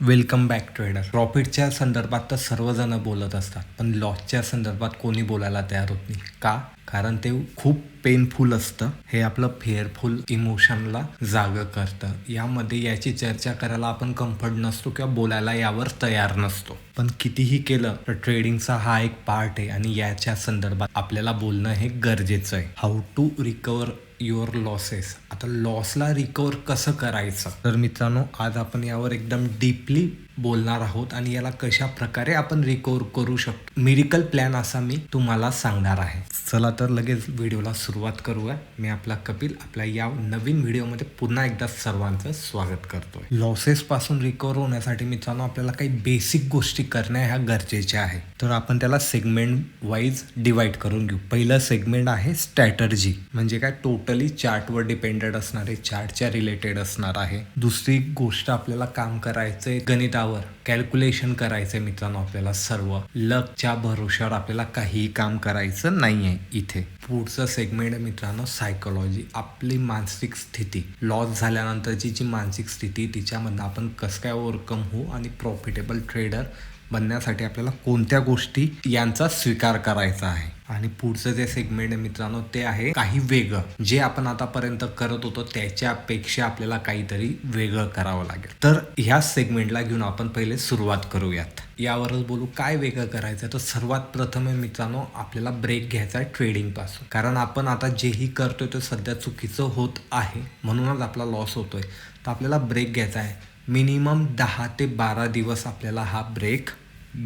Welcome back trader प्रॉफिटच्या संदर्भात तर सर्वजण बोलत असतात पण लॉसच्या संदर्भात कोणी बोलायला तयार होत नाही. का? कारण ते खूप पेनफुल असतं. हे आपलं फेअरफुल इमोशनला जाग करतं. यामध्ये याची चर्चा करायला आपण कम्फर्ट नसतो किंवा बोलायला यावर तयार नसतो. पण कितीही केलं तर ट्रेडिंगचा हा एक पार्ट आहे आणि याच्या संदर्भात आपल्याला बोलणं हे गरजेचं आहे. How to recover your losses आता लॉसला रिकवर कसं करायचं? तर मित्रांनो आज आपण यावर एकदम डीपली बोलणार आहोत आणि याला कशा प्रकारे आपण रिकवर करू शकतो. मेडिकल प्लॅन असा मी तुम्हाला सांगणार आहे. चला तर लगेच व्हिडिओला सुरुवात करूया. मी आपला कपिल आपल्या या नवीन व्हिडिओमध्ये पुन्हा एकदा सर्वांचं स्वागत करतोय. लॉसेसपासून रिकवर होण्यासाठी मित्रांनो आपल्याला काही बेसिक गोष्टी करणे ह्या गरजेच्या आहे. तर आपण त्याला सेगमेंट वाईज डिवाइड करून घेऊ. पहिलं सेगमेंट आहे स्ट्रॅटर्जी म्हणजे काय? टोटली चार्टवर डिपेंडेड असणारे चार्टच्या रिलेटेड असणार आहे. दुसरी गोष्ट आपल्याला काम करायचंय गणितावर कॅल्क्युलेशन करायचंय मित्रांनो आपल्याला सर्व. लकच्या भरोशावर आपल्याला काहीही काम करायचं नाहीये इथे. पुढचं सेगमेंट मित्रांनो सायकोलॉजी आपली मानसिक स्थिती. लॉस झाल्यानंतरची जी मानसिक स्थिती तिच्यामधनं आपण कसं काय ओव्हरकम होऊ आणि प्रॉफिटेबल ट्रेडर बनण्यासाठी आपल्याला कोणत्या गोष्टी यांचा स्वीकार करायचा आहे? आणि पुढचं जे सेगमेंट आहे मित्रांनो ते आहे काही वेगळं. जे आपण आतापर्यंत करत होतो त्याच्यापेक्षा आपल्याला काहीतरी वेगळं करावं लागेल. तर ह्या सेगमेंटला घेऊन आपण पहिले सुरुवात करूयात. यावरच बोलू काय वेगळं करायचं? तर सर्वात प्रथम आहे मित्रांनो आपल्याला ब्रेक घ्यायचा आहे ट्रेडिंगपासून कारण आपण आता जेही करतोय ते सध्या चुकीचं होत आहे. म्हणूनच आपला लॉस होतोय. तर आपल्याला ब्रेक घ्यायचा आहे. मिनिमम दहा ते बारा दिवस आपल्याला हा ब्रेक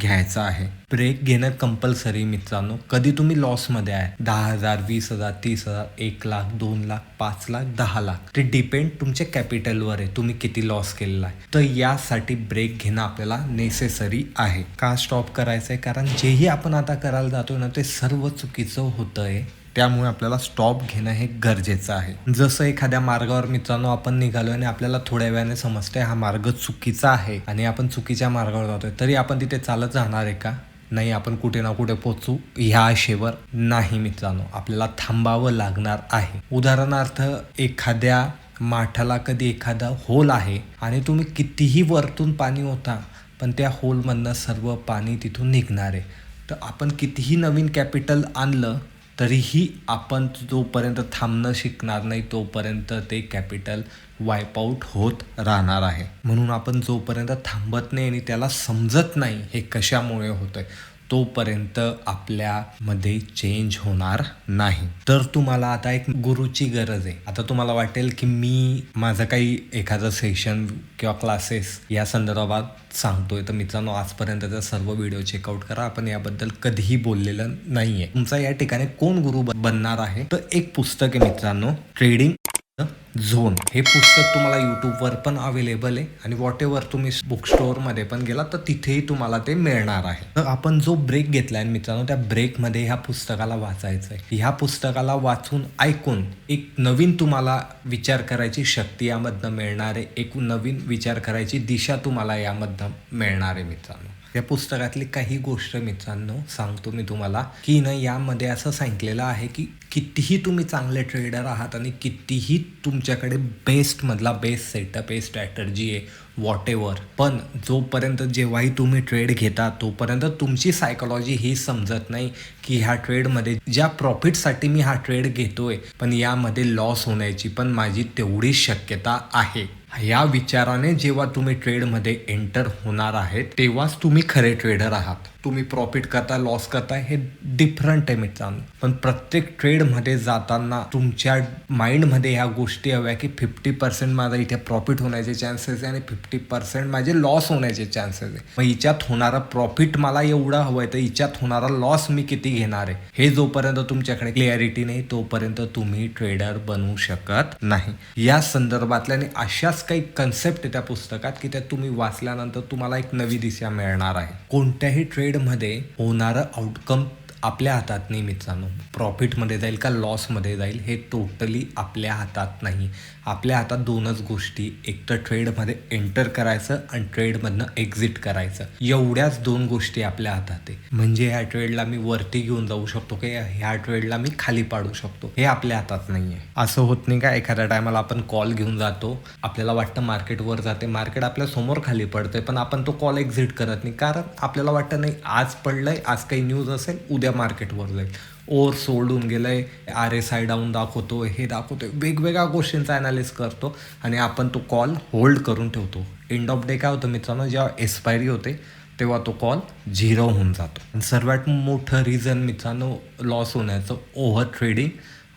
घ्यायचा आहे. ब्रेक घेणं कंपल्सरी मित्रांनो. कधी तुम्ही लॉसमध्ये आहे दहा हजार वीस हजार तीस हजार एक लाख दोन लाख पाच लाख दहा लाख. ते डिपेंड तुमच्या कॅपिटलवर आहे. तुम्ही किती लॉस केलेला आहे. तर यासाठी ब्रेक घेणं आपल्याला नेसेसरी आहे. का स्टॉप करायचं आहे कारण जेही आपण आता करायला जातोय ना ते सर्व चुकीचं होतंय. त्यामुळे आपल्याला स्टॉप घेणं हे गरजेचं आहे. जसं एखाद्या मार्गावर मित्रांनो आपण निघालो आणि आपल्याला थोड्या वेळाने समजतंय हा मार्ग चुकीचा आहे आणि आपण चुकीच्या मार्गावर जातोय तरी आपण तिथे चालत जाणार आहे का? नाही आपण कुठे ना कुठे पोचू ह्या आशेवर नाही मित्रांनो. आपल्याला थांबावं लागणार आहे. उदाहरणार्थ एखाद्या माठाला कधी एखादा होल आहे आणि तुम्ही कितीही वरतून पाणी होता पण त्या होलमधनं सर्व पाणी तिथून निघणार आहे. तर आपण कितीही नवीन कॅपिटल आणलं तरीही आपण जोपर्यंत थांबणं शिकणार नाही तोपर्यंत ते कॅपिटल वाईपआउट होत राहणार आहे. म्हणून आपण जोपर्यंत थांबत नाही आणि त्याला समजत नाही हे कशामुळे होतं आहे तोपर्यंत आपल्यामध्ये चेंज होणार नाही. तर तुम्हाला आता एक गुरुची गरज आहे. आता तुम्हाला वाटेल की मी माझं काही एखादं सेशन किंवा क्लासेस या संदर्भात सांगतोय. तर मित्रांनो आजपर्यंतचा सर्व व्हिडिओ चेकआउट करा. आपण याबद्दल कधीही बोललेलं नाहीये. तुमचा या ठिकाणी कोण गुरु बनणार आहे? तर एक पुस्तक आहे मित्रांनो. Trading zone. हे पुस्तक तुम्हाला यूट्यूबवर पण अवेलेबल आहे आणि वॉट एव्हर तुम्ही बुक स्टोअरमध्ये पण गेला तर तिथेही तुम्हाला ते मिळणार आहे. तर आपण जो ब्रेक घेतलाय मित्रांनो त्या ब्रेकमध्ये ह्या पुस्तकाला वाचायचं आहे ह्या पुस्तकाला वाचून ऐकून एक नवीन तुम्हाला विचार करायची शक्ती यामधनं मिळणार आहे. एक नवीन विचार करायची दिशा तुम्हाला यामधनं मिळणार आहे मित्रांनो. या पुस्तकातली काही गोष्ट मित्रांनो सांगतो मी तुम्हाला की ना यामध्ये असं सांगितलेलं आहे की कितीही तुम्ही चांगले ट्रेडर आहात आणि कितीही तुमच्याकडे बेस्टमधला बेस्ट सेटअप आहे स्ट्रॅटर्जी आहे वॉट एवर पण जोपर्यंत जेव्हाही तुम्ही ट्रेड घेता तोपर्यंत तुमची सायकोलॉजी ही समजत नाही की ह्या ट्रेडमध्ये ज्या प्रॉफिटसाठी मी हा ट्रेड घेतोय पण यामध्ये लॉस होण्याची पण माझी तेवढीच शक्यता आहे. या विचाराने जेव्हा तुम्ही ट्रेडमध्ये एंटर होणार आहेत तेव्हाच तुम्ही खरे ट्रेडर आहात. तुम्ही प्रॉफिट करताय लॉस करताय हे डिफरंट आहे मित्रांनो. पण प्रत्येक ट्रेडमध्ये जाताना तुमच्या माइंडमध्ये ह्या गोष्टी हव्या की फिफ्टी पर्सेंट माझा इथे प्रॉफिट होण्याचे चान्सेस आहे आणि फिफ्टी पर्सेंट माझे लॉस होण्याचे चान्सेस आहे. मग हिच्यात होणारा प्रॉफिट मला एवढं हवं आहे तर हिच्यात होणारा लॉस मी किती घेणार आहे? हे जोपर्यंत तुमच्याकडे क्लिअरिटी नाही तोपर्यंत तुम्ही ट्रेडर बनवू शकत नाही. या संदर्भातल्या आणि अशाच काही कन्सेप्ट आहे त्या पुस्तकात की त्या तुम्ही वाचल्यानंतर तुम्हाला एक नवी दिशा मिळणार आहे. कोणत्याही ट्रेड ट्रेडमध्ये होणारं आउटकम आपल्या हातात नाही मित्रांनो प्रॉफिटमध्ये जाईल का लॉसमध्ये जाईल हे टोटली आपल्या हातात नाही. आपल्या हातात दोनच गोष्टी. एक तर ट्रेडमध्ये एंटर करायचं आणि ट्रेडमधनं एक्झिट करायचं. एवढ्याच दोन गोष्टी आपल्या हातात आहे. म्हणजे ह्या ट्रेडला मी वरती घेऊन जाऊ शकतो की ह्या ट्रेडला मी खाली पाडू शकतो? हे आपल्या हातात नाही आहे असं होत नाही का? एखाद्या टायमाला आपण कॉल घेऊन जातो. आपल्याला वाटतं मार्केट वर जाते. मार्केट आपल्यासमोर खाली पडतंय. पण आपण तो कॉल एक्झिट करत नाही. कारण आपल्याला वाटतं नाही आज पडलंय आज काही न्यूज असेल उद्या मार्केटवर जाईल ओर सोडून गेलंय आर एस आय डाऊन दाखवतो हे दाखवतोय वेगवेगळ्या गोष्टींचा अनालिस करतो आणि आपण तो कॉल होल्ड करून ठेवतो. एंड ऑफ डे काय होतं मित्रांनो जेव्हा एक्सपायरी होते तेव्हा तो कॉल झिरो होऊन जातो. आणि सर्वात मोठं रिझन मित्रांनो लॉस होण्याचं ओव्हर ट्रेडिंग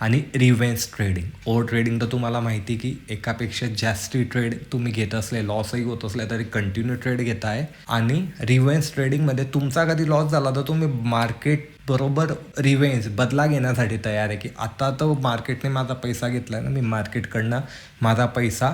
आणि रिव्हेन्स ट्रेडिंग ओव्हर ट्रेडिंग तर तुम्हाला माहिती की एकापेक्षा जास्ती ट्रेड तुम्ही घेत असले लॉसही होत असले तरी कंटिन्यू ट्रेड घेताय. आणि रिव्हेन्स ट्रेडिंगमध्ये तुमचा कधी लॉस झाला तर तुम्ही मार्केट बरोबर रिवेंज बदला घेण्यासाठी तयार आहे की आता तर मार्केटने माझा पैसा घेतला ना मी मार्केटकडनं माझा पैसा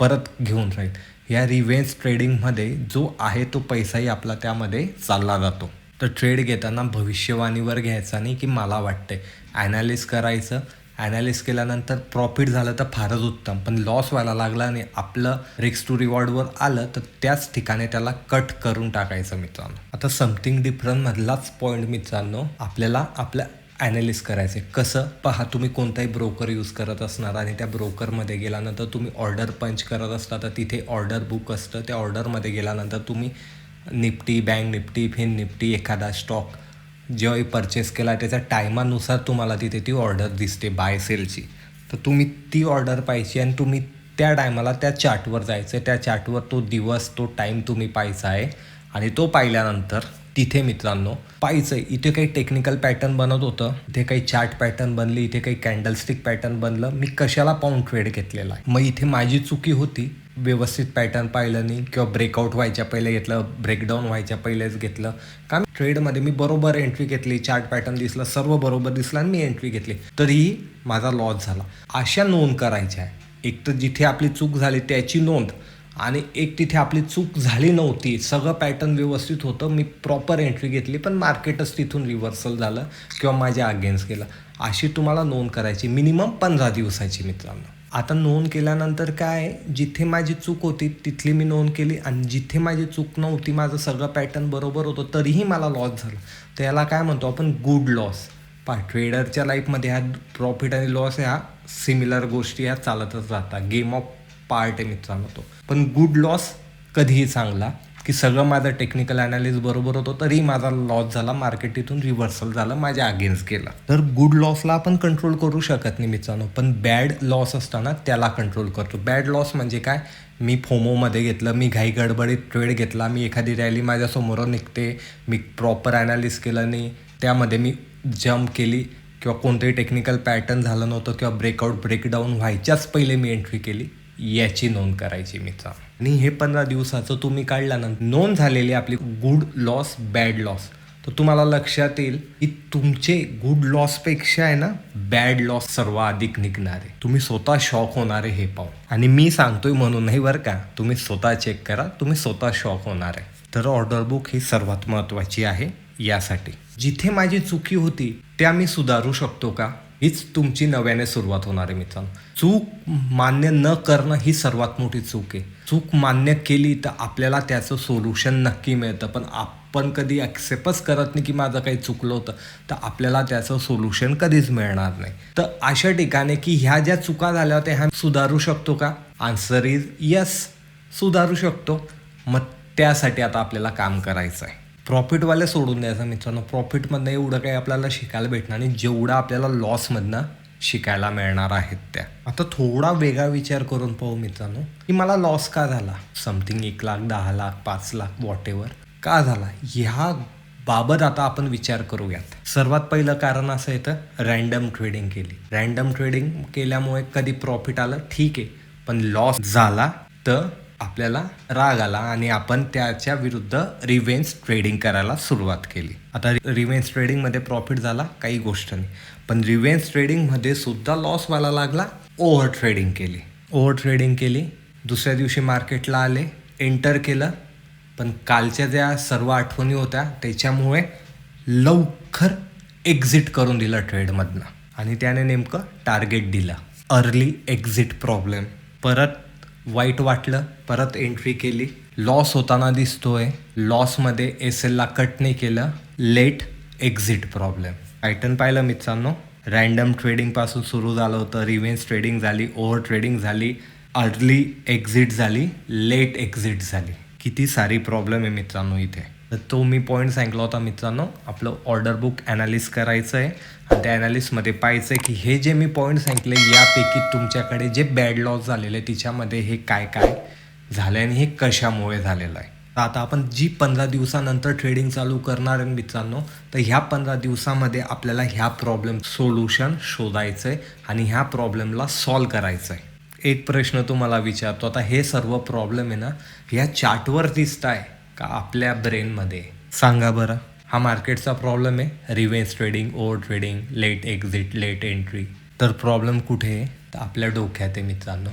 परत घेऊन राहील. या रिवेंज ट्रेडिंगमध्ये जो आहे तो पैसाही आपला त्यामध्ये चालला जातो. तर ट्रेड घेताना भविष्यवाणीवर घ्यायचा नाही की मला वाटते ॲनालिस करायचं ॲनालिस केल्यानंतर प्रॉफिट झालं तर फारच उत्तम. पण लॉस व्हायला लागला आणि आपलं रिक्स टू रिवॉर्डवर आलं तर त्याच ठिकाणी त्याला कट करून टाकायचं मित्रांनो. आता समथिंग डिफरंटमधलाच पॉईंट मित्रांनो आपल्याला आपल्या ॲनालिस करायचे कसं? पहा तुम्ही कोणताही ब्रोकर यूज करत असणार आणि त्या ब्रोकरमध्ये गेल्यानंतर तुम्ही ऑर्डर पंच करत असता तर तिथे ऑर्डर बुक असतं. त्या ऑर्डरमध्ये गेल्यानंतर तुम्ही Nifty bank Nifty fin Nifty एखादा स्टॉक जेव्हाही परचेस केला त्याच्या टायमानुसार तुम्हाला तिथे ती ऑर्डर दिसते बाय सेलची तर तुम्ही ती ऑर्डर पाहिजे आणि तुम्ही त्या टायमाला त्या चार्टवर जायचं. त्या चार्टवर तो दिवस तो टाईम तुम्ही पाहायचा आहे. आणि तो पाहिल्यानंतर तिथे मित्रांनो पाहिजे इथे काही टेक्निकल पॅटर्न बनत होतं. इथे काही चार्ट पॅटर्न बनली. इथे काही कॅन्डलस्टिक पॅटर्न बनलं. मी कशाला पाऊंड ट्रेड घेतलेला आहे? मग इथे माझी चुकी होती. व्यवस्थित पॅटर्न पाहिलं नाही किंवा ब्रेकआउट व्हायच्या पहिले घेतलं ब्रेकडाऊन व्हायच्या पहिलेच घेतलं. कारण ट्रेडमध्ये मी बरोबर एंट्री घेतली चार्ट पॅटर्न दिसलं सर्व बरोबर दिसलं आणि मी एंट्री घेतली. तरीही माझा लॉस झाला. अशा नोंद करायच्या आहे एक तर जिथे आपली चूक झाली त्याची नोंद आणि एक तिथे आपली चूक झाली नव्हती. सगळं पॅटर्न व्यवस्थित होतं. मी प्रॉपर एंट्री घेतली पण मार्केटच तिथून रिव्हर्सल झालं किंवा माझ्या अगेन्स्ट गेलं. अशी तुम्हाला नोंद करायची. मिनिमम पंधरा दिवसाची मित्रांनो. आता नोंद केल्यानंतर काय जिथे माझी चूक होती तिथली मी नोंद केली आणि जिथे माझी चूक नव्हती माझं सगळं पॅटर्न बरोबर होतं तरीही मला लॉस झाला. तर याला काय म्हणतो आपण? गुड लॉस पा ट्रेडरच्या लाईफमध्ये ह्या प्रॉफिट आणि लॉस ह्या सिमिलर गोष्टी ह्या चालतच राहतात. गेम ऑफ पार्ट आहे मी तो. पण गुड लॉस कधीही चांगला. की सगळं माझं टेक्निकल अनालिस बरोबर होतं तरी माझा लॉस झाला मार्केट रिव्हर्सल झालं माझ्या अगेन्स्ट केलं. तर गुड लॉसला आपण कंट्रोल करू शकत नाही मित्रांनो पण बॅड लॉस असताना त्याला कंट्रोल करतो. बॅड लॉस म्हणजे काय? मी फोमोमध्ये घेतलं मी घाई गडबडीत ट्रेड घेतला मी एखादी रॅली माझ्यासमोर निघते मी प्रॉपर अनालिस केलं नाही त्यामध्ये मी जम्प केली किंवा कोणतंही टेक्निकल पॅटर्न झालं नव्हतं किंवा ब्रेकआउट ब्रेकडाऊन व्हायच्याच पहिले मी एंट्री केली याची नोंद करायची मित्रांनो. आणि हे पंधरा दिवसाचं तुम्ही काढल्यानंतर नोंद झालेली आपली गुड लॉस बॅड लॉस तर तुम्हाला लक्षात येईल की तुमचे गुड लॉसपेक्षा आहे ना बॅड लॉस सर्व अधिक तुम्ही स्वतः शॉक होणार आहे हे पाहून आणि मी सांगतोय म्हणून नाही बरं का तुम्ही स्वतः चेक करा तुम्ही स्वतः शॉक होणार आहे. तर ऑर्डर बुक ही सर्वात महत्त्वाची आहे यासाठी. जिथे माझी चुकी होती त्या मी सुधारू शकतो का? हीच तुमची नव्याने सुरुवात होणार आहे मित्रांनो. चूक मान्य न करणं ही सर्वात मोठी चूक आहे. चूक मान्य केली तर आपल्याला त्याचं सोल्युशन नक्की मिळतं. पण आपण कधी ॲक्सेप्टच करत नाही की माझं काही चुकलं होतं तर आपल्याला त्याचं सोल्युशन कधीच मिळणार नाही. तर अशा ठिकाणी की ह्या ज्या चुका झाल्या होत्या ह्या सुधारू शकतो का? आन्सर इज यस सुधारू शकतो. मग त्यासाठी आता आपल्याला काम करायचं आहे प्रॉफिटवाले सोडून द्यायचं मित्रांनो. प्रॉफिटमधनं एवढं काही आपल्याला शिकायला भेटणार नाही. जेवढं आपल्याला लॉसमधनं शिकायला मिळणार आहेत त्या. आता थोडा वेगळा विचार करून पाहू मित्रांनो. की मला लॉस का झाला? समथिंग एक लाख दहा लाख पाच लाख वॉट एव्हर का झाला? ह्या बाबत आता आपण विचार करूयात. सर्वात पहिलं कारण असं येतं रँडम ट्रेडिंग केली. रँडम ट्रेडिंग केल्यामुळे कधी प्रॉफिट आलं? ठीक आहे. पण लॉस झाला तर आपल्याला राग आला आणि आपण त्याच्या विरुद्ध रिव्हेन्स ट्रेडिंग करायला सुरुवात केली. आता रिव्हेन्स ट्रेडिंगमध्ये प्रॉफिट झाला काही गोष्ट नाही. पण रिव्हेन्स ट्रेडिंगमध्ये सुद्धा लॉस व्हायला लागला ओव्हर ट्रेडिंग केली. ओव्हर ट्रेडिंग केली दुसऱ्या दिवशी मार्केटला आले एंटर केलं. पण कालच्या ज्या सर्व आठवणी होत्या त्याच्यामुळे लवकर एक्झिट करून दिलं ट्रेडमधनं आणि त्याने नेमकं टार्गेट दिलं. अर्ली एक्झिट प्रॉब्लेम परत वाईट वाटलं परत एंट्री केली. लॉस होताना दिसतोय. लॉसमध्ये एस एलला कट नाही केलं. लेट एक्झिट प्रॉब्लेम पॅटर्न पाहिलं मित्रांनो. रँडम ट्रेडिंगपासून सुरू झालं होतं. रिव्हेन्स ट्रेडिंग झाली ओव्हर ट्रेडिंग झाली अर्ली एक्झिट झाली लेट एक्झिट झाली. किती सारी प्रॉब्लेम आहे मित्रांनो इथे. तर तो मी पॉईंट सांगितला होता मित्रांनो. आपलं ऑर्डर बुक ॲनालिस करायचं आहे आणि त्या ॲनालिसमध्ये पाहायचं आहे की हे जे मी पॉईंट सांगितले यापैकी तुमच्याकडे जे बॅड लॉस झालेले तिच्यामध्ये हे काय काय झालं आणि हे कशामुळे झालेलं आहे. तर आता आपण जी पंधरा दिवसानंतर ट्रेडिंग चालू करणार आहे मित्रांनो तर ह्या पंधरा दिवसामध्ये आपल्याला ह्या प्रॉब्लेम सोल्युशन शोधायचं आहे आणि ह्या प्रॉब्लेमला सॉल्व करायचं आहे एक प्रश्न तुम्हाला विचारतो. आता हे सर्व प्रॉब्लेम आहे ना ह्या चार्टवर दिसत आहे का आपल्या ब्रेनमध्ये सांगा बरं. हा मार्केटचा प्रॉब्लेम आहे. Revenge trading over trading late exit late entry तर प्रॉब्लेम कुठे आहे? तर आपल्या डोक्यात आहे मित्रांनो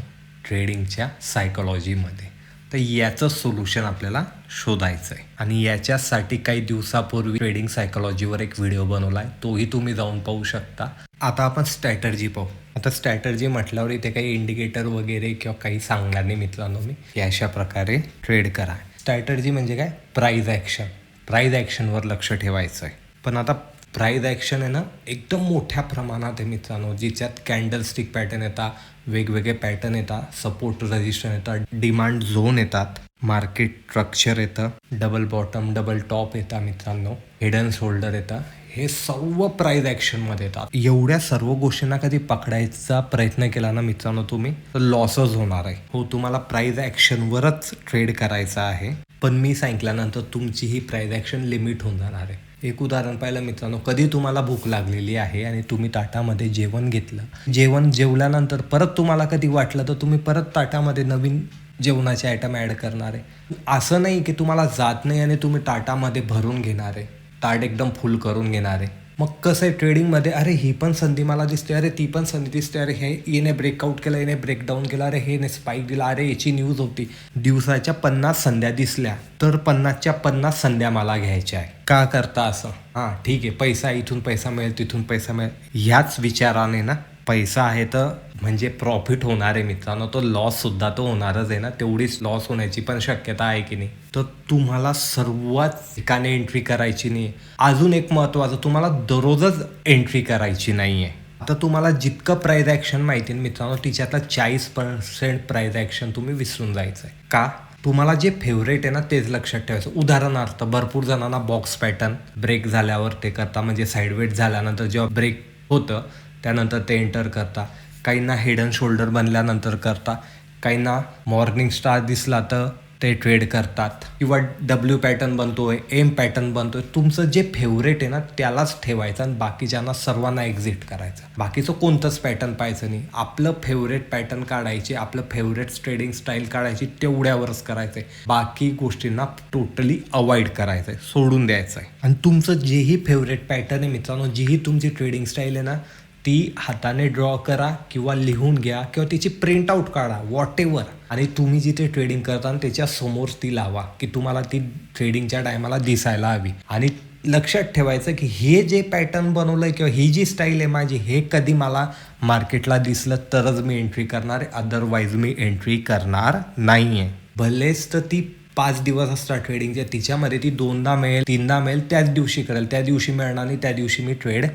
ट्रेडिंगच्या सायकोलॉजीमध्ये तर याचं सोल्युशन आपल्याला शोधायचं आहे. आणि याच्यासाठी काही दिवसापूर्वी ट्रेडिंग सायकोलॉजीवर एक व्हिडिओ बनवला आहे तोही तुम्ही जाऊन पाहू शकता. आता आपण स्ट्रॅटर्जी पाहू. आता स्ट्रॅटर्जी म्हटल्यावर इथे काही इंडिकेटर वगैरे किंवा काही सांगणार नाही मित्रांनो मी. की अशा प्रकारे ट्रेड करा. स्ट्रॅटर्जी म्हणजे काय? प्राईज ॲक्शन प्राईज ॲक्शनवर लक्ष ठेवायचं आहे पण आता प्राईज ॲक्शन आहे ना एकदम मोठ्या प्रमाणात आहे मित्रांनो जिच्यात कॅन्डल स्टिक पॅटर्न येतात वेगवेगळे पॅटर्न येतात सपोर्ट रजिस्टर येतात डिमांड झोन येतात. मार्केट स्ट्रक्चर येतं. डबल बॉटम डबल टॉप येतात मित्रांनो. हिडन शोल्डर येतं. हे सर्व प्राईज ॲक्शनमध्ये येतात. एवढ्या सर्व गोष्टींना कधी पकडायचा प्रयत्न केला ना मित्रांनो तुम्ही तर लॉसच होणार आहे. हो तुम्हाला प्राईज ॲक्शनवरच ट्रेड करायचा आहे. पण मी सांगितल्यानंतर तुमची ही प्राईज ॲक्शन लिमिट होऊन जाणार आहे. एक उदाहरण पाहिलं मित्रांनो कधी तुम्हाला भूक लागलेली आहे आणि तुम्ही ताटामध्ये जेवण घेतलं. जेवण जेवल्यानंतर परत तुम्हाला कधी वाटलं तर तुम्ही परत ताटामध्ये नवीन जेवणाचे आयटम ॲड करणार आहे. असं नाही की तुम्हाला जात नाही आणि तुम्ही ताटामध्ये भरून घेणार आहे. ताट एकदम फुल करून घेणार आहे. मग कसं आहे ट्रेडिंगमध्ये अरे ही पण संधी मला दिसते. अरे ती पण संधी दिसते. अरे हे येणे ब्रेकआउट केलं येणे ब्रेकडाऊन केलं. अरे हे ने स्पाईक दिला. अरे याची न्यूज होती. दिवसाच्या पन्नास संध्या दिसल्या. तर पन्नासच्या पन्नास संध्या मला घ्यायच्या आहे. का करता असं? हां ठीक आहे. पैसा इथून पैसा मिळेल तिथून पैसा मिळेल. ह्याच विचाराने ना पैसा आहे तर म्हणजे प्रॉफिट होणार आहे मित्रांनो. तो लॉस सुद्धा तो होणारच आहे ना. तेवढीच लॉस होण्याची पण शक्यता आहे की नाही. तर तुम्हाला सर्वात ठिकाणी एंट्री करायची नाही. अजून एक महत्त्वाचं तुम्हाला दररोजच एंट्री करायची नाही आहे आता तुम्हाला जितकं प्राईज ॲक्शन माहिती आहे मित्रांनो तिच्यातला चाळीस पर्सेंट प्राईज ॲक्शन तुम्ही विसरून जायचं आहे का? तुम्हाला जे फेवरेट आहे ना तेच लक्षात ठेवायचं. उदाहरणार्थ भरपूर जणांना बॉक्स पॅटर्न ब्रेक झाल्यावर ते करता म्हणजे साईडवेट झाल्यानंतर जेव्हा ब्रेक होतं त्यानंतर ते एंटर करता. काहींना हेड अँड शोल्डर बनल्यानंतर करता. काहींना मॉर्निंग स्टार दिसला तर ते ट्रेड करतात. किंवा डब्ल्यू पॅटर्न बनतोय एम पॅटर्न बनतोय. तुमचं जे फेवरेट आहे ना त्यालाच ठेवायचं आणि बाकीच्यांना सर्वांना एक्झिट करायचं. बाकीचं कोणतंच पॅटर्न पाहायचं नाही. आपलं फेवरेट पॅटर्न काढायचे आपलं फेवरेट ट्रेडिंग स्टाईल काढायची तेवढ्यावरच करायचंय. बाकी गोष्टींना टोटली अवॉइड करायचंय सोडून द्यायचं आहे आणि तुमचं जेही फेवरेट पॅटर्न आहे मित्रांनो जीही तुमची ट्रेडिंग स्टाईल आहे ना ती हाताने ड्रॉ करा किंवा लिहून घ्या किंवा तिची प्रिंट आऊट काढा वॉट एव्हर आणि तुम्ही जिथे ट्रेडिंग करता त्याच्यासमोर ती लावा की तुम्हाला ती ट्रेडिंगच्या टायमाला दिसायला हवी. आणि लक्षात ठेवायचं की हे जे पॅटर्न बनवलंय किंवा ही जी स्टाईल आहे माझी हे कधी मला मार्केटला दिसलं तरच मी एंट्री करणार आहे अदरवाईज मी एंट्री करणार नाही आहे भलेच तर ती पाच दिवस असतात ट्रेडिंगचे तिच्यामध्ये ती दोनदा मिळेल तीनदा मिळेल त्याच दिवशी करेल. त्या दिवशी मिळणार नाही त्या दिवशी मी ट्रेड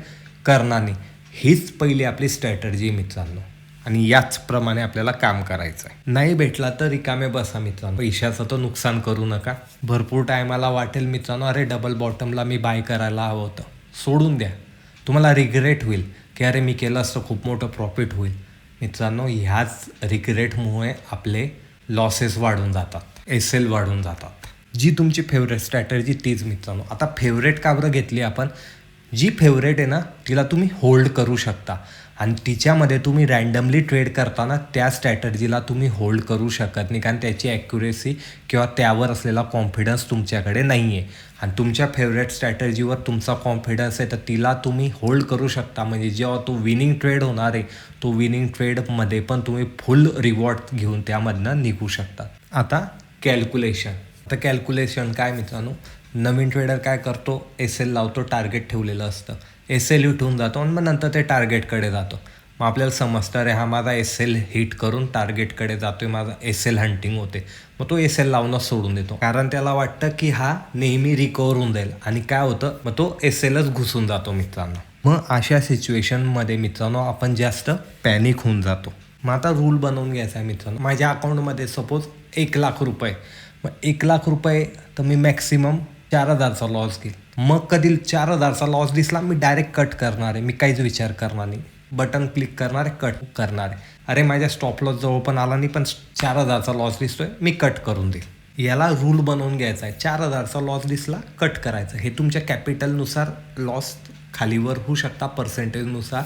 करणार नाही. हीच पहिली आपली स्ट्रॅटर्जी मित्रांनो. आणि याचप्रमाणे आपल्याला काम करायचं आहे नाही भेटला तर रिकामे बसा मित्रांनो. पैशाचं तर नुकसान करू नका. भरपूर टायमाला वाटेल मित्रांनो. अरे डबल बॉटमला मी बाय करायला हवं होतं. सोडून द्या. तुम्हाला रिग्रेट होईल की अरे मी केलं असतं खूप मोठं प्रॉफिट होईल. मित्रांनो ह्याच रिग्रेटमुळे आपले लॉसेस वाढून जातात. एस एल वाढून जातात. जी तुमची फेवरेट स्ट्रॅटर्जी तीच मित्रांनो. आता फेवरेट का बरं घेतली आपण? जी फेवरेट आहे ना तिला तुम्ही होल्ड करू शकता. आणि तिच्यामध्ये तुम्ही रँडमली ट्रेड करताना त्या स्ट्रॅटर्जीला तुम्ही होल्ड करू शकत नाही. कारण त्याची ॲक्युरेसी किंवा त्यावर असलेला कॉन्फिडन्स तुमच्याकडे नाही आहे आणि तुमच्या फेवरेट स्ट्रॅटर्जीवर तुमचा कॉन्फिडन्स आहे तर तिला तुम्ही होल्ड करू शकता. म्हणजे जेव्हा तो विनिंग ट्रेड होणार आहे तो विनिंग ट्रेडमध्ये पण तुम्ही फुल रिवॉर्ड घेऊन त्यामधनं निघू शकता. आता कॅल्क्युलेशन तर कॅल्क्युलेशन काय मित्रांनो? नवीन ट्रेडर काय करतो? एस एल लावतो टार्गेट ठेवलेलं असतं. एस एल उठून जातो आणि मग नंतर ते टार्गेटकडे जातो. मग आपल्याला समजतं अरे हा माझा एस एल हिट करून टार्गेटकडे जातो आहे माझा एस एल हंटिंग होते. मग तो एस एल लावणं सोडून देतो. कारण त्याला वाटतं की हा नेहमी रिकवर होऊन जाईल. आणि काय होतं? मग तो एस एलच घुसून जातो मित्रांनो. मग अशा सिच्युएशनमध्ये मित्रांनो आपण जास्त पॅनिक होऊन जातो. मग आता रूल बनवून घ्यायचा आहे मित्रांनो. माझ्या अकाउंटमध्ये सपोज एक लाख रुपये. मग एक लाख रुपये तर मी मॅक्सिमम चार हजारचा लॉस घेईल. मग कधी चार हजारचा लॉस दिसला मी डायरेक्ट कट करणार आहे. मी काहीच विचार करणार नाही. बटन क्लिक करणार आहे कट करणार आहे. अरे माझ्या स्टॉप लॉस जवळ पण आला नाही पण चार हजारचा लॉस दिसतोय मी कट करून देईल. याला रूल बनवून घ्यायचा आहे. चार हजारचा लॉस दिसला कट करायचा हे तुमच्या कॅपिटलनुसार लॉस खालीवर होऊ शकता पर्सेंटेजनुसार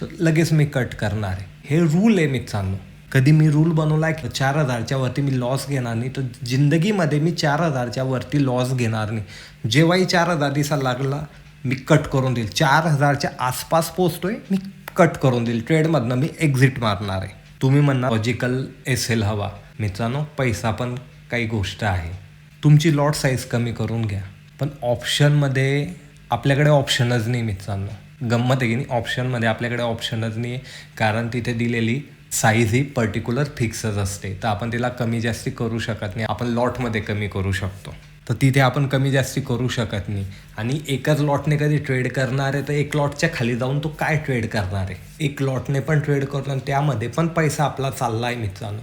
तर लगेच मी कट करणार आहे. हे रूल आहे मित्रांनो. कधी मी रूल बनवला आहे की चार हजारच्या वरती मी लॉस घेणार नाही. तर जिंदगीमध्ये मी चार हजारच्या वरती लॉस घेणार नाही. जेव्हाही चार हजार दिसायला लागला मी कट करून देईल. चार हजारच्या आसपास पोचतोय मी कट करून देईल. ट्रेडमधनं मी एक्झिट मारणार आहे. तुम्ही म्हणणार लॉजिकल एस एल हवा. मित्रांनो पैसा पण काही गोष्ट आहे. तुमची लॉट साईज कमी करून घ्या. पण ऑप्शनमध्ये आपल्याकडे ऑप्शनच नाही मित्रांनो. गंमत आहे की नाही? ऑप्शनमध्ये आपल्याकडे ऑप्शनच नाही आहे. कारण तिथे दिलेली साईज ही पर्टिक्युलर फिक्सच असते. तर आपण तिला कमी जास्ती करू शकत नाही. आपण लॉटमध्ये कमी करू शकतो. तर तिथे आपण कमी जास्ती करू शकत नाही. आणि एकाच लॉटने कधी ट्रेड करणार आहे तर एक लॉटच्या खाली जाऊन तो काय ट्रेड करणार? आहे एक लॉटने पण ट्रेड करतो आणि त्यामध्ये पण पैसा आपला चालला आहे मित्रांनो.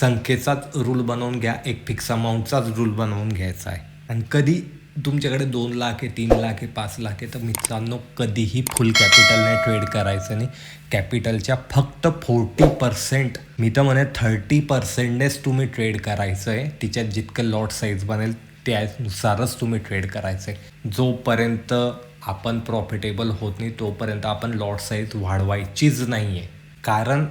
संख्येचाच रूल बनवून घ्या. एक फिक्स अमाऊंटचाच रूल बनवून घ्यायचा आहे. आणि कधी तुमच्याकडे दोन लाख आहे तीन लाख आहे पाच लाख आहे. तर मित्रांनो कधीही फुल कॅपिटलने ट्रेड करायचं नाही. कॅपिटलच्या फक्त फोर्टी पर्सेंट मी तर म्हणे थर्टी पर्सेंटनेच तुम्ही ट्रेड करायचं आहे तिच्यात जितकं लॉट साईज बनेल त्यानुसारच तुम्ही ट्रेड करायचं आहे जोपर्यंत आपण प्रॉफिटेबल होत नाही तोपर्यंत आपण लॉट साईज वाढवायचीच नाही आहे कारण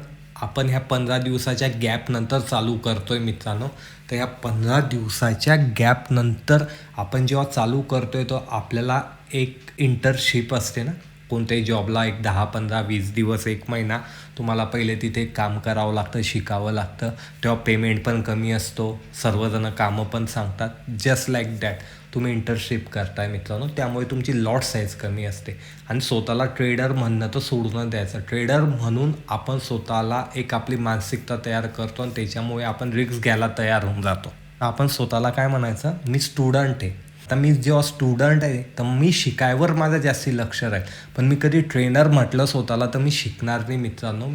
आपण ह्या पंधरा दिवसाच्या गॅपनंतर चालू करतोय मित्रांनो. तर ह्या पंधरा दिवसाच्या गॅपनंतर आपण जेव्हा चालू करतोय तो आपल्याला एक इंटर्नशिप असते ना. कोणत्याही जॉबला एक दहा पंधरा वीस दिवस एक महिना तुम्हाला पहिले तिथे काम करावं लागतं शिकावं लागतं. तेव्हा पेमेंट पण कमी असतो. सर्वजण कामं पण सांगतात. जस्ट लाईक दॅट तुम्ही इंटर्नशिप करताय मित्रांनो त्यामुळे तुमची लॉट साईज कमी असते. आणि स्वतःला ट्रेडर म्हणणं तर सोडून द्यायचं. ट्रेडर म्हणून आपण स्वतःला एक आपली मानसिकता तयार करतो आणि त्याच्यामुळे आपण रिक्स घ्यायला तयार होऊन जातो. आपण स्वतःला काय म्हणायचं? मी स्टुडंट आहे. आता मी जेव्हा स्टुडंट आहे तर मी शिकायवर माझं जास्ती लक्ष राहील. पण मी कधी ट्रेनर म्हटलं स्वतःला तर मी शिकणार नाही मित्रांनो.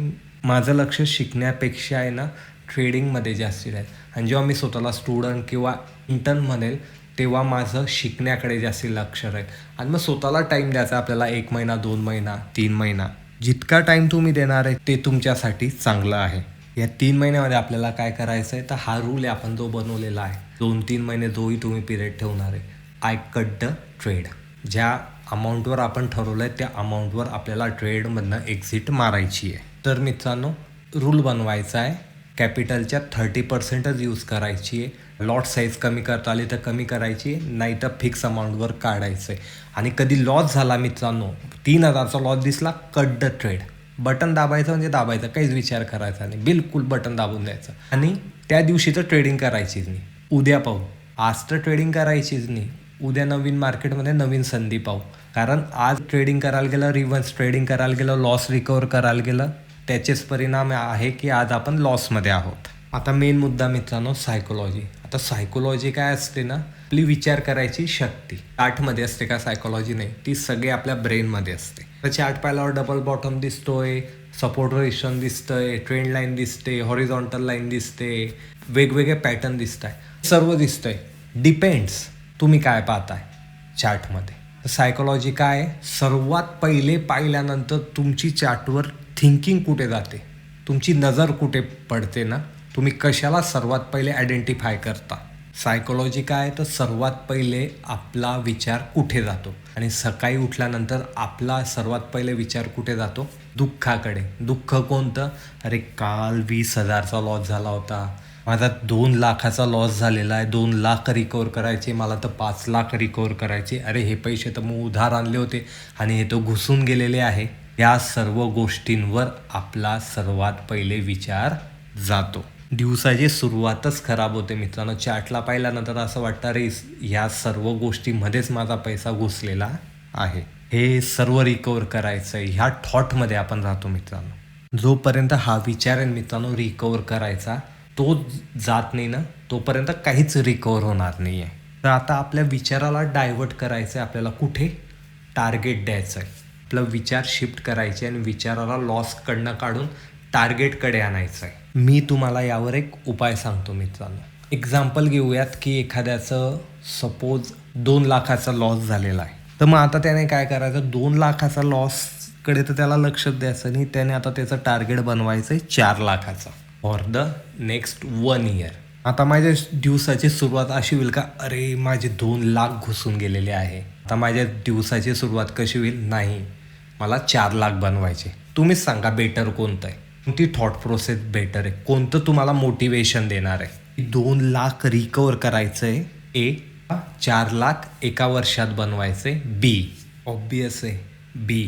माझं लक्ष शिकण्यापेक्षा आहे ना ट्रेडिंगमध्ये जास्ती राहील. आणि जेव्हा मी स्वतःला स्टुडंट किंवा इंटर्न म्हणेल तेव्हा माझं शिकण्याकडे जास्त लक्ष राहील. आणि मग स्वतःला टाईम द्यायचा आपल्याला एक महिना दोन महिना तीन महिना. जितका टाईम तुम्ही देणार आहे ते तुमच्यासाठी चांगलं आहे. या तीन महिन्यामध्ये आपल्याला काय करायचं आहे तर हा रूल आहे आपण जो बनवलेला आहे. दोन तीन महिने जोही तुम्ही पिरियड ठेवणार आहे. आय कट द ट्रेड ज्या अमाऊंटवर आपण ठरवलं आहे त्या अमाऊंटवर आपल्याला ट्रेडमधनं एक्झिट मारायची आहे. तर मित्रांनो रूल बनवायचा आहे. कॅपिटलच्या थर्टी पर्सेंटच यूज करायची आहे. लॉट साईज कमी करता आली तर कमी करायची नाही तर फिक्स अमाऊंटवर काढायचं आहे आणि कधी लॉस झाला मित्रांनो तीन हजारचा लॉस दिसला कट द ट्रेड बटन दाबायचं म्हणजे दाबायचं काहीच विचार करायचा नाही. बिलकुल बटन दाबून द्यायचं. आणि त्या दिवशी तर ट्रेडिंग करायचीच नाही. उद्या पाहू. आज तर ट्रेडिंग करायचीच नाही. उद्या नवीन मार्केटमध्ये नवीन संधी पाहू. कारण आज ट्रेडिंग करायला गेलं रिव्हर्स ट्रेडिंग करायला गेलं लॉस रिकवर करायला गेलं त्याचेच परिणाम आहे की आज आपण लॉसमध्ये आहोत. आता मेन मुद्दा मित्रांनो सायकोलॉजी आता सायकोलॉजी काय असते ना आपली विचार करायची शक्ती. आर्टमध्ये असते का सायकोलॉजी नाही ती सगळी आपल्या ब्रेनमध्ये असते. तर चार्ट पाहिल्यावर डबल बॉटम दिसतोय सपोर्ट रेशन दिसतंय ट्रेंड लाईन दिसते हॉरिझॉन्टल लाईन दिसते वेगवेगळे पॅटर्न दिसत आहे सर्व दिसतंय. डिपेंड्स तुम्ही काय पाहताय? चार्टमध्ये सायकोलॉजी काय? सर्वात पहिले पाहिल्यानंतर तुमची चार्टवर थिंकिंग कुठे जाते? तुमची नजर कुठे पडते ना? तुम्ही कशाला सर्वात पहिले आयडेंटिफाय करता? सायकोलॉजी काय तर सर्वात पहिले आपला विचार कुठे जातो? आणि सकाळी उठल्यानंतर आपला सर्वात पहिले विचार कुठे जातो? दुःखाकडे. दुःख कोणतं? अरे काल वीस हजारचा लॉस झाला होता. माझा दोन लाखाचा लॉस झालेला आहे. दोन लाख रिकवर करायचे. मला तर पाच लाख रिकवर करायचे. अरे हे पैसे तर मग उधार आणले होते. आणि हे तो घुसून गेलेले आहे. या सर्व गोष्टींवर आपला सर्वात पहिले विचार जातो. दिवसाची सुरुवातच खराब होते मित्रांनो. चार्टला पाहिल्यानंतर असं वाटतं रे ह्या सर्व गोष्टीमध्येच माझा पैसा घुसलेला आहे. हे सर्व रिकवर करायचं आहे ह्या थॉटमध्ये आपण राहतो मित्रांनो. जोपर्यंत हा विचार आहे मित्रांनो रिकवर करायचा तो जात नाही ना तोपर्यंत काहीच रिकवर होणार नाही आहे तर आता आपल्या विचाराला डायव्हर्ट करायचं आहे आपल्याला कुठे? टार्गेट द्यायचं आहे आपला विचार शिफ्ट करायचे आणि विचाराला लॉसकडनं काढून टार्गेटकडे आणायचं आहे मी तुम्हाला यावर एक उपाय सांगतो मित्रांनो. एक्झाम्पल घेऊयात की एखाद्याचं सपोज दोन लाखाचा लॉस झालेला आहे. तर मग आता त्याने काय करायचं? दोन लाखाचा लॉसकडे तर त्याला लक्ष द्यायचं नाही. त्याने आता त्याचं टार्गेट बनवायचं आहे चार लाखाचं. For the next one year आता माझ्या दिवसाची सुरुवात अशी होईल का? अरे माझे दोन लाख घुसून गेलेले आहे. आता माझ्या दिवसाची सुरुवात कशी होईल? नाही. मला चार लाख बनवायचे. तुम्हीच सांगा बेटर कोणतं आहे? कोणती थॉट प्रोसेस बेटर आहे. कोणतं तुम्हाला मोटिवेशन देणार आहे? दोन लाख रिकवर करायचं आहे ए चार लाख एका वर्षात बनवायचे बी ऑब्वियस आहे. बी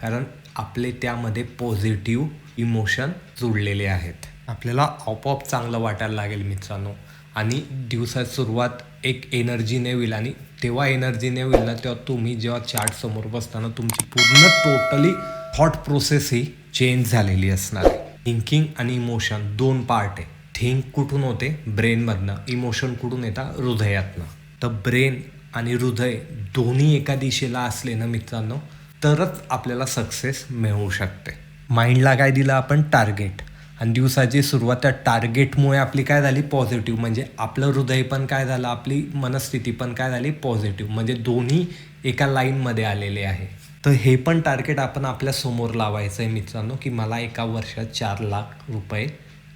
कारण आपले त्यामध्ये पॉझिटिव्ह इमोशन जुळलेले आहेत. आपल्याला आपोआप चांगलं वाटायला लागेल मित्रांनो. आणि दिवसात सुरुवात एक एनर्जीने होईल आणि तेव्हा एनर्जीने होईल ना तेव्हा तुम्ही जेव्हा चार्ट समोर बसताना तुमची पूर्ण टोटली थॉट प्रोसेस ही चेंज झालेली असणार आहे. थिंकिंग आणि इमोशन दोन पार्ट आहे. थिंक कुठून होते? ब्रेनमधनं इमोशन कुठून येतात हृदयातनं. तर ब्रेन आणि हृदय दोन्ही एका दिशेला असले ना मित्रांनो तरच आपल्याला सक्सेस मिळू शकते. माइंडला काय दिलं आपण? टार्गेट आणि दिवसाची सुरुवात त्या टार्गेटमुळे आपली काय झाली? पॉझिटिव्ह म्हणजे आपलं हृदय पण काय झालं? आपली मनस्थिती पण काय झाली? पॉझिटिव्ह म्हणजे दोन्ही एका लाईनमध्ये आलेले आहे. तर हे पण टार्गेट आपण आपल्यासमोर लावायचं आहे मित्रांनो की मला एका वर्षात चार लाख रुपये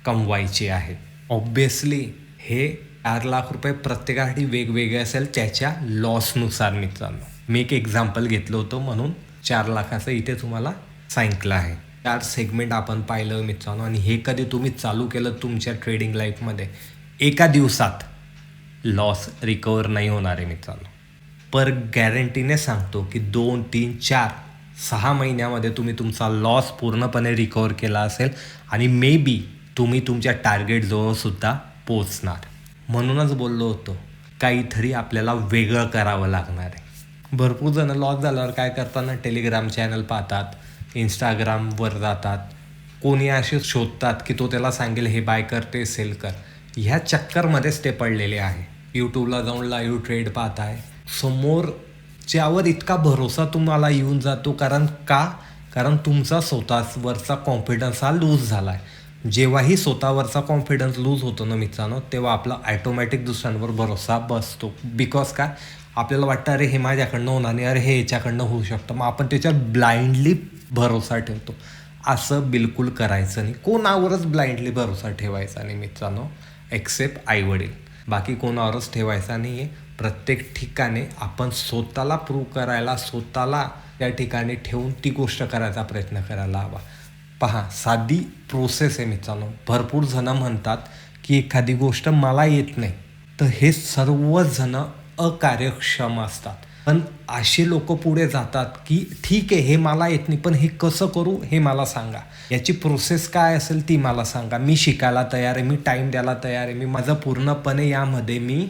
कमवायचे आहेत. ऑब्व्हियसली हे चार लाख रुपये प्रत्येकासाठी वेगवेगळे असेल त्याच्या लॉसनुसार मित्रांनो. मी एक एक्झाम्पल घेतलं होतं म्हणून चार लाखाचं इथे तुम्हाला सांगितलं आहे. चार सेगमेंट आपण पाहिलं मित्रांनो आणि हे कधी तुम्ही चालू केलं तुमच्या ट्रेडिंग लाईफमध्ये एका दिवसात लॉस रिकवर नाही होणार आहे मित्रांनो. पर गॅरंटीने सांगतो की दोन तीन चार सहा महिन्यामध्ये तुम्ही तुमचा लॉस पूर्णपणे रिकवर केला असेल आणि मे बी तुम्ही तुमच्या टार्गेटजवळसुद्धा पोचणार म्हणूनच बोललो होतो काहीतरी आपल्याला वेगळं करावं लागणार आहे. भरपूर जण लॉस झाल्यावर काय करताना टेलिग्राम चॅनल पाहतात इंस्टाग्रामवर जातात. कोणी असे शोधतात की तो त्याला सांगेल हे बाय कर ते सेल कर. ह्या चक्करमध्येच ते पडलेले आहे. यूट्यूबला जाऊन लाईव्ह ट्रेड पाहताय. समोरच्यावर इतका भरोसा तुम्हाला येऊन जातो कारण का? कारण तुमचा स्वतःवरचा कॉन्फिडन्स हा लूज झाला आहे जेव्हाही स्वतःवरचा कॉन्फिडन्स लूज होतो ना मित्रांनो तेव्हा आपला ॲटोमॅटिक दुसऱ्यांवर भरोसा बसतो. बिकॉज काय? आपल्याला वाटतं अरे हे माझ्याकडनं होणार नाही. अरे हे याच्याकडनं होऊ शकतं. मग आपण त्याच्यावर ब्लाइंडली भरोसा ठेवतो. असं बिलकुल करायचं नाही. कोणावरच ब्लाइंडली भरोसा ठेवायचा नाही मित्रांनो. एक्सेप्ट आईवडील. बाकी कोणावरच ठेवायचा नाही आहे प्रत्येक ठिकाणी आपण स्वतःला प्रूव्ह करायला स्वतःला त्या ठिकाणी ठेवून ती गोष्ट करायचा प्रयत्न करायला हवा. पहा साधी प्रोसेस आहे मित्रांनो. भरपूर जणं म्हणतात की एखादी गोष्ट मला येत नाही. तर हे सर्वजण अकार्यक्षम असतात. पण असे लोक पुढे जातात की ठीक आहे हे मला येत नाही पण हे कसं करू हे मला सांगा. याची प्रोसेस काय असेल ती मला सांगा. मी शिकायला तयार आहे मी टाईम द्यायला तयार आहे मी माझं पूर्णपणे यामध्ये मी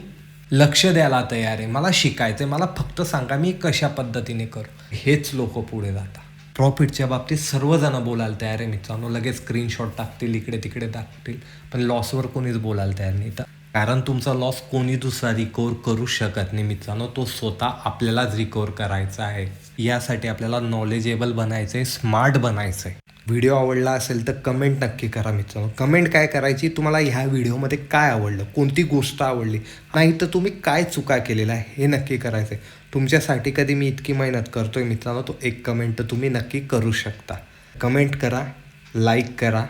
लक्ष द्यायला तयार आहे. मला शिकायचं आहे मला फक्त सांगा मी कशा पद्धतीने करू? हेच लोक पुढे जातात. प्रॉफिटच्या बाबतीत सर्वजण बोलायला तयार आहे मित्रांनो. लगेच स्क्रीनशॉट टाकतील इकडे तिकडे टाकतील. पण लॉसवर कोणीच बोलायला तयार नाही. तर कारण तुमचा लॉस कोणी दुसरा रिकवर करू शकत नाही मित्रांनो. तो स्वतः आपल्यालाच रिकवर करायचा आहे. यासाठी आपल्याला नॉलेजेबल बनायचं आहे स्मार्ट बनायचं आहे व्हिडिओ आवडला असेल तर कमेंट नक्की करा मित्रांनो. कमेंट काय करायची? तुम्हाला ह्या व्हिडिओमध्ये काय आवडलं? कोणती गोष्ट आवडली? नाही तर तुम्ही काय चुका केलेल्या आहे हे नक्की करायचं आहे तुमच्यासाठी कधी मी इतकी मेहनत करतो आहे मित्रांनो तो एक कमेंट तर तुम्ही नक्की करू शकता. कमेंट करा लाईक करा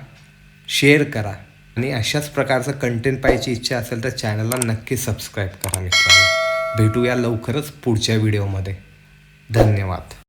शेअर करा. आणि अशाच प्रकारचं कंटेंट पाहायची इच्छा असेल तर चॅनलला नक्की सबस्क्राईब करा मित्रांनो. भेटूया लवकरच पुढच्या व्हिडिओमध्ये धन्यवाद.